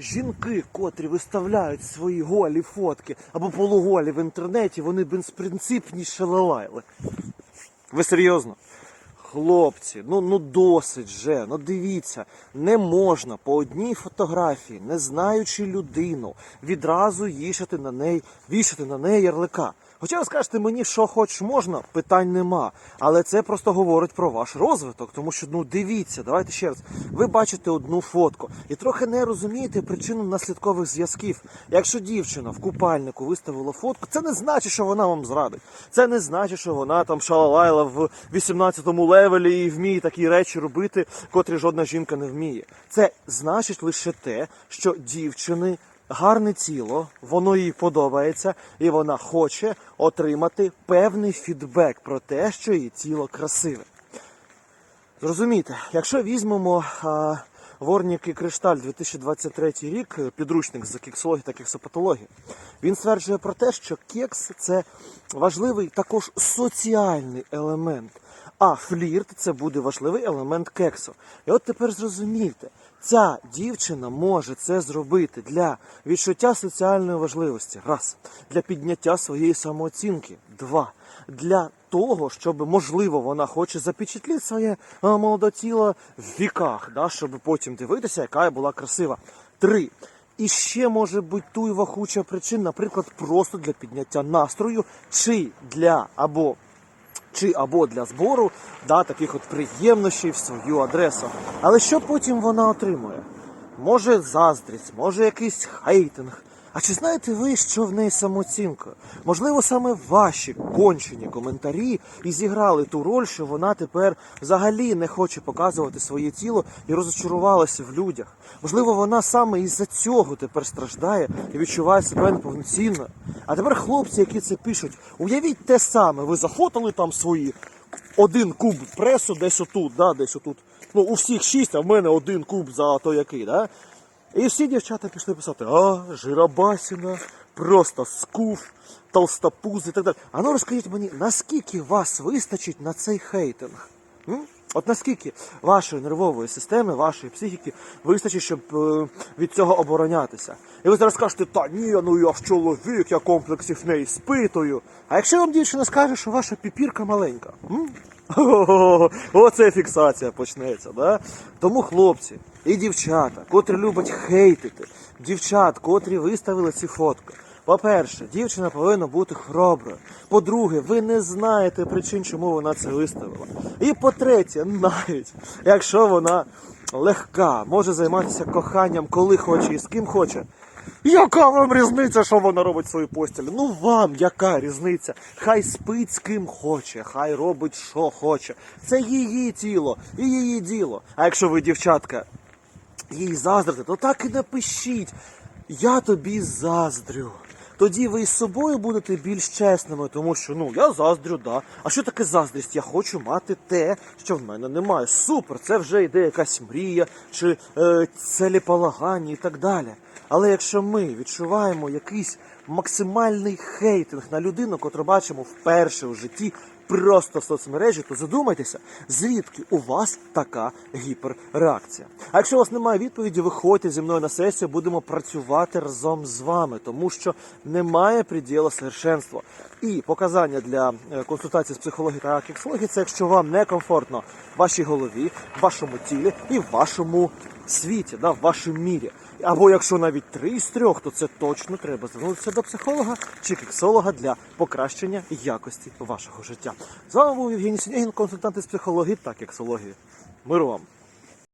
жінки, котрі виставляють свої голі фотки або полуголі в інтернеті, вони безпринципні шалалайли. Ви серйозно? Хлопці, ну ну досить же. Ну дивіться, не можна по одній фотографії, не знаючи людину, відразу їшати на неї, вішати на неї ярлика. Хоча ви скажете мені, що хоч можна, питань нема. Але це просто говорить про ваш розвиток, тому що ну дивіться, давайте ще раз. Ви бачите одну фотку і трохи не розумієте причину наслідкових зв'язків. Якщо дівчина в купальнику виставила фотку, це не значить, що вона вам зрадить. Це не значить, що вона там шалалайла в 18-му левелі і вміє такі речі робити, котрі жодна жінка не вміє. Це значить лише те, що дівчини гарне тіло, воно їй подобається, і вона хоче отримати певний фідбек про те, що її тіло красиве. Зрозумійте, якщо візьмемо а, Ворнік і Кришталь 2023 рік, підручник з кексології та кексопатології, він стверджує про те, що кекс це важливий також соціальний елемент, а флірт це буде важливий елемент кексу. І от тепер зрозумійте, ця дівчина може це зробити для відчуття соціальної важливості, раз, для підняття своєї самооцінки, два, для того, щоб можливо вона хоче запечатліти своє е, молоде тіло в віках, да, щоб потім дивитися, яка я була красива. Три. І ще може бути туйва куча причин, наприклад, просто для підняття настрою, чи для або чи або для збору да, таких от приємнощів в свою адресу. Але що потім вона отримує? Може заздрість, може якийсь хейтинг. А чи знаєте ви, що в неї з самооцінкою? Можливо, саме ваші кончені коментарі і зіграли ту роль, що вона тепер взагалі не хоче показувати своє тіло і розочарувалася в людях. Можливо, вона саме із-за цього тепер страждає і відчуває себе неповноцінною. А тепер хлопці, які це пишуть, уявіть те саме, ви зафотали там свої один куб пресу десь отут, да, десь отут. Ну, у всіх шість, а в мене один куб за то який, да? І всі дівчата пішли писати, а, жиробасіна, просто скуф, толстопуз і так далі. А ну розкажіть мені, наскільки вас вистачить на цей хейтинг? М? От наскільки вашої нервової системи, вашої психіки вистачить, щоб е, від цього оборонятися? І ви зараз скажете, та ні, ну я ж чоловік, я комплексів не іспитую. А якщо вам дівчина скаже, що ваша піпірка маленька? М? Оце фіксація почнеться, да? Тому хлопці і дівчата, котрі люблять хейтити, дівчат, котрі виставили ці фотки. По-перше, дівчина повинна бути хороброю. По-друге, ви не знаєте причин, чому вона це виставила. І по-третє, навіть якщо вона легка, може займатися коханням, коли хоче і з ким хоче. Яка вам різниця, що вона робить в своїй постілі? Ну вам яка різниця? Хай спить з ким хоче, хай робить, що хоче. Це її тіло і її діло. А якщо ви, дівчатка, їй заздрите, то так і напишіть. Я тобі заздрю. Тоді ви із собою будете більш чесними, тому що ну я заздрю, да. А що таке заздрість? Я хочу мати те, що в мене немає. Супер, це вже йде якась мрія чи е, целіполагання і так далі. Але якщо ми відчуваємо якийсь максимальний хейтинг на людину, котру бачимо вперше у житті, просто соцмережі, то задумайтеся, звідки у вас така гіперреакція. А якщо у вас немає відповіді, виходьте зі мною на сесію, будемо працювати разом з вами, тому що немає приділу совершенства. І показання для е, консультації з психології та кексології це якщо вам некомфортно в вашій голові, в вашому тілі і в вашому світі, да, в вашому мірі. Або якщо навіть три з трьох, то це точно треба звернутися до психолога чи кексолога для покращення якості вашого життя. З вами був Євгеній Сінєгін, консультант із психології та кексології. Миру вам!